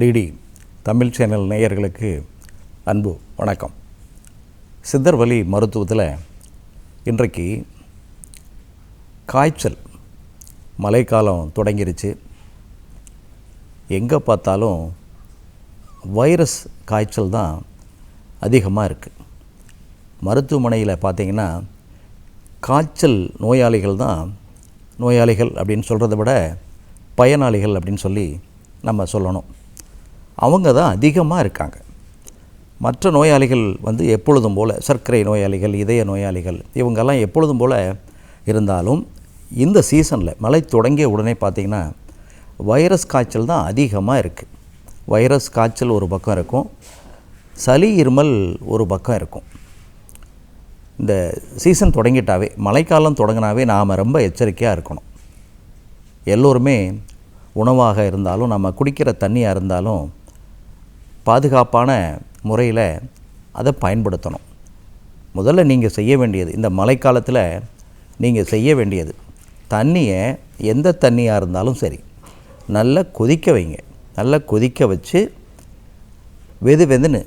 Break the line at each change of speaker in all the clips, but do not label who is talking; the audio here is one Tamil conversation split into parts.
டிடி தமிழ் சேனல் நேயர்களுக்கு அன்பு வணக்கம். சித்தர் வலி மருத்துவத்தில் இன்றைக்கு காய்ச்சல் மழைக்காலம் தொடங்கிருச்சு. எங்கே பார்த்தாலும் வைரஸ் காய்ச்சல் தான் அதிகமாக இருக்குது மருத்துவமனையில் பார்த்தீங்கன்னா காய்ச்சல் நோயாளிகள் தான் நோயாளிகள் அப்படின்னு சொல்கிறத விட பயனாளிகள் அப்படின்னு சொல்லி நம்ம சொல்லணும். அவங்க தான் அதிகமாக இருக்காங்க. மற்ற நோயாளிகள் வந்து எப்பொழுதும் போல் சர்க்கரை நோயாளிகள் இதய நோயாளிகள் இவங்கெல்லாம் எப்பொழுதும் போல் இருந்தாலும் இந்த சீசனில் மழை தொடங்கிய உடனே பார்த்திங்கன்னா வைரஸ் காய்ச்சல் தான் அதிகமாக இருக்குது வைரஸ் காய்ச்சல் ஒரு பக்கம் இருக்கும். சளி இருமல் ஒரு பக்கம் இருக்கும். இந்த சீசன் தொடங்கிட்டாவே மழைக்காலம் தொடங்கினாவே நாம் ரொம்ப எச்சரிக்கையாக இருக்கணும். எல்லோருமே உணவாக இருந்தாலும் நம்ம குடிக்கிற தண்ணியாக இருந்தாலும் பாதுகாப்பான முறையில் அதை பயன்படுத்தணும். முதல்ல நீங்கள் செய்ய வேண்டியது இந்த மழைக்காலத்தில் நீங்கள் செய்ய வேண்டியது தண்ணியை எந்த தண்ணியாக இருந்தாலும் சரி நல்லா கொதிக்க வைங்க. நல்லா கொதிக்க வச்சு வெது வெதுன்னு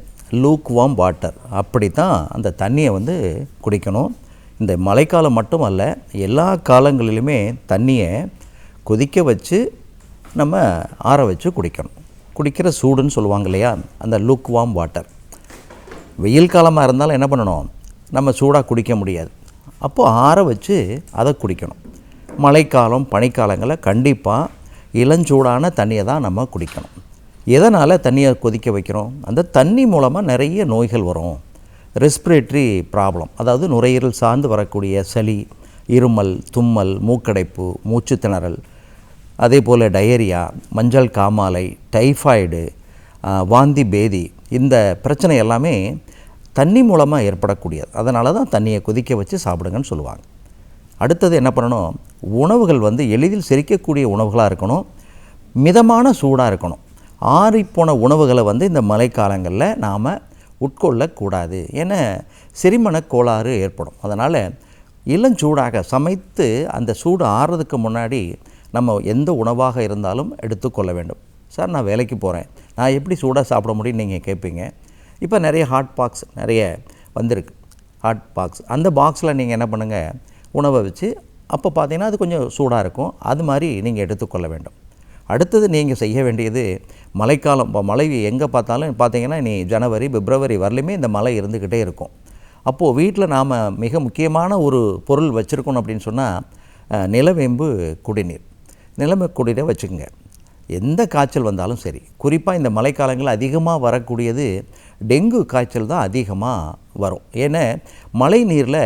லூக் வாம் வாட்டர் அப்படி தான் அந்த தண்ணியை வந்து குடிக்கணும். இந்த மழைக்காலம் மட்டும் அல்ல எல்லா காலங்களிலுமே தண்ணியை கொதிக்க வச்சு நம்ம ஆற வச்சு குடிக்கணும். குடிக்கிற சூடுன்னு சொல்லுவாங்க இல்லையா? அந்த லுக் வாம் வாட்டர் வெயில் காலமாக இருந்தாலும் என்ன பண்ணணும்? நம்ம சூடாக குடிக்க முடியாது. அப்போது ஆற வச்சு அதை குடிக்கணும். மழைக்காலம் பனிக்காலங்களில் கண்டிப்பாக இளஞ்சூடான தண்ணியை தான் நம்ம குடிக்கணும். எதனால் தண்ணியை கொதிக்க வைக்கிறோம்? அந்த தண்ணி மூலமாக நிறைய நோய்கள் வரும். ரெஸ்பிரேட்டரி ப்ராப்ளம் அதாவது நுரையீரல் சார்ந்து வரக்கூடிய சளி இருமல் தும்மல் மூக்கடைப்பு மூச்சு திணறல் அதே போல் டயரியா மஞ்சள் காமாலை டைஃபாய்டு வாந்தி பேதி இந்த பிரச்சனை எல்லாமே தண்ணி மூலமாக ஏற்படக்கூடியது. அதனால தான் தண்ணியை கொதிக்க வச்சு சாப்பிடுங்கன்னு சொல்லுவாங்க. அடுத்தது என்ன பண்ணணும்? உணவுகள் வந்து எளிதில் செரிக்கக்கூடிய உணவுகளாக இருக்கணும். மிதமான சூடாக இருக்கணும். ஆறிப்போன உணவுகளை வந்து இந்த மழைக்காலங்களில் நாம் உட்கொள்ளக்கூடாது. ஏன்னா செரிமன கோளாறு ஏற்படும். அதனால் இளஞ்சூடாக சமைத்து அந்த சூடு ஆறுறதுக்கு முன்னாடி நம்ம எந்த உணவாக இருந்தாலும் எடுத்துக்கொள்ள வேண்டும். சார் நான் வேலைக்கு போகிறேன் நான் எப்படி சூடாக சாப்பிட முடியும்னு நீங்கள் கேட்பீங்க இப்போ நிறைய ஹாட் பாக்ஸ் நிறைய வந்திருக்கு. ஹாட் பாக்ஸ் அந்த பாக்ஸில் நீங்கள் என்ன பண்ணுங்கள் உணவை வச்சு அப்போ பார்த்தீங்கன்னா அது கொஞ்சம் சூடாக இருக்கும். அது மாதிரி நீங்கள் எடுத்துக்கொள்ள வேண்டும். அடுத்தது நீங்கள் செய்ய வேண்டியது மழைக்காலம். இப்போ மழை எங்கே பார்த்தாலும் பார்த்தீங்கன்னா நீ ஜனவரி பிப்ரவரி வரலையுமே இந்த மழை இருந்துக்கிட்டே இருக்கும். அப்போது வீட்டில் நாம் மிக முக்கியமான ஒரு பொருள் வச்சுருக்கணும் அப்படின்னு சொன்னால் நிலவேம்பு குடிநீர். நிலமை கூடிய வச்சுக்கோங்க. எந்த காய்ச்சல் வந்தாலும் சரி குறிப்பாக இந்த மழைக்காலங்களில் அதிகமாக வரக்கூடியது டெங்கு காய்ச்சல் தான் அதிகமாக வரும். ஏன்னா மழை நீரில்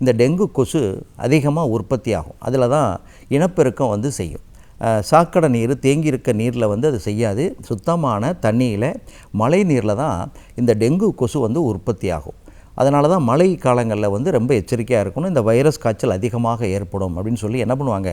இந்த டெங்கு கொசு அதிகமாக உற்பத்தி ஆகும். அதில் தான் இனப்பெருக்கம் வந்து செய்யும். சாக்கடை நீர் தேங்கி இருக்க நீரில் வந்து அது செய்யாது. சுத்தமான தண்ணியில் மழை நீரில் தான் இந்த டெங்கு கொசு வந்து உற்பத்தி ஆகும். அதனால தான் மழை காலங்களில் வந்து ரொம்ப எச்சரிக்கையாக இருக்கணும். இந்த வைரஸ் காய்ச்சல் அதிகமாக ஏற்படும் அப்படின்னு சொல்லி என்ன பண்ணுவாங்க?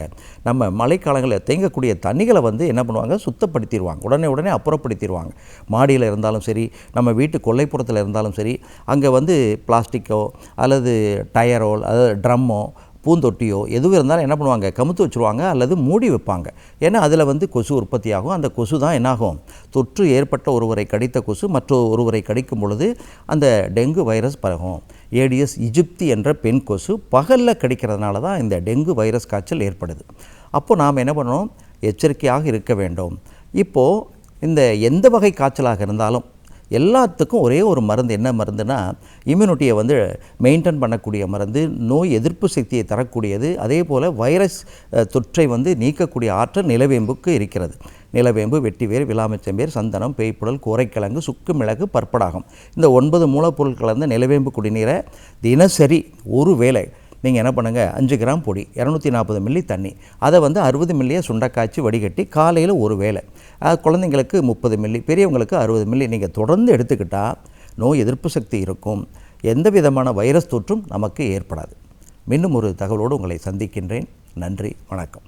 நம்ம மழைக்காலங்களில் தேங்கக்கூடிய தண்ணிகளை வந்து என்ன பண்ணுவாங்க? சுத்தப்படுத்திடுவாங்க. உடனே உடனே அப்புறப்படுத்திடுவாங்க. மாடியில் இருந்தாலும் சரி நம்ம வீட்டு கொல்லைப்புறத்தில் இருந்தாலும் சரி அங்கே வந்து பிளாஸ்டிக்கோ அல்லது டயரோ அதாவது ட்ரம்மோ பூந்தொட்டியோ எதுவும் இருந்தாலும் என்ன பண்ணுவாங்க? கமுத்து வச்சுருவாங்க அல்லது மூடி வைப்பாங்க. ஏன்னா அதில் வந்து கொசு உற்பத்தி ஆகும் அந்த கொசு தான் என்னாகும்? தொற்று ஏற்பட்ட ஒருவரை கடித்த கொசு மற்றொரு ஒருவரை கடிக்கும் பொழுது அந்த டெங்கு வைரஸ் பரகும் ஏடிஎஸ் இஜிப்தி என்ற பெண் கொசு பகலில் கடிக்கிறதுனால தான் இந்த டெங்கு வைரஸ் காய்ச்சல் ஏற்படுது. அப்போது நாம் என்ன பண்ணணும்? எச்சரிக்கையாக இருக்க வேண்டும். இப்போது இந்த எந்த வகை காய்ச்சலாக இருந்தாலும் எல்லாத்துக்கும் ஒரே ஒரு மருந்து என்ன மருந்துனா இம்யூனிட்டியை வந்து மெயின்டைன் பண்ணக்கூடிய மருந்து நோய் எதிர்ப்பு சக்தியை தரக்கூடியது அதே போல் வைரஸ் தொற்றை வந்து நீக்கக்கூடிய ஆற்றல் நிலவேம்புக்கு இருக்கிறது. நிலவேம்பு வெட்டிவேர் விலாமிச்சம்பேர் சந்தனம் பேய்ப்புடல் கோரைக்கிழங்கு சுக்கு மிளகு பற்படாகும். இந்த ஒன்பது மூலப்பொருள் கலந்த நிலவேம்பு குடிநீரை தினசரி ஒரு வேளை நீங்கள் என்ன பண்ணுங்கள் அஞ்சு கிராம் பொடி இரநூத்தி நாற்பது மில்லி தண்ணி அதை வந்து அறுபது மில்லியை சுண்டக்காய்ச்சி வடிகட்டி காலையில் ஒரு வேளை. குழந்தைங்களுக்கு முப்பது மில்லி பெரியவங்களுக்கு அறுபது மில்லி நீங்கள் தொடர்ந்து எடுத்துக்கிட்டால் நோய் எதிர்ப்பு சக்தி இருக்கும். எந்த விதமான வைரஸ் தொற்றும் நமக்கு ஏற்படாது. மீண்டும் ஒரு தகவலோடு உங்களை சந்திக்கின்றேன். நன்றி வணக்கம்.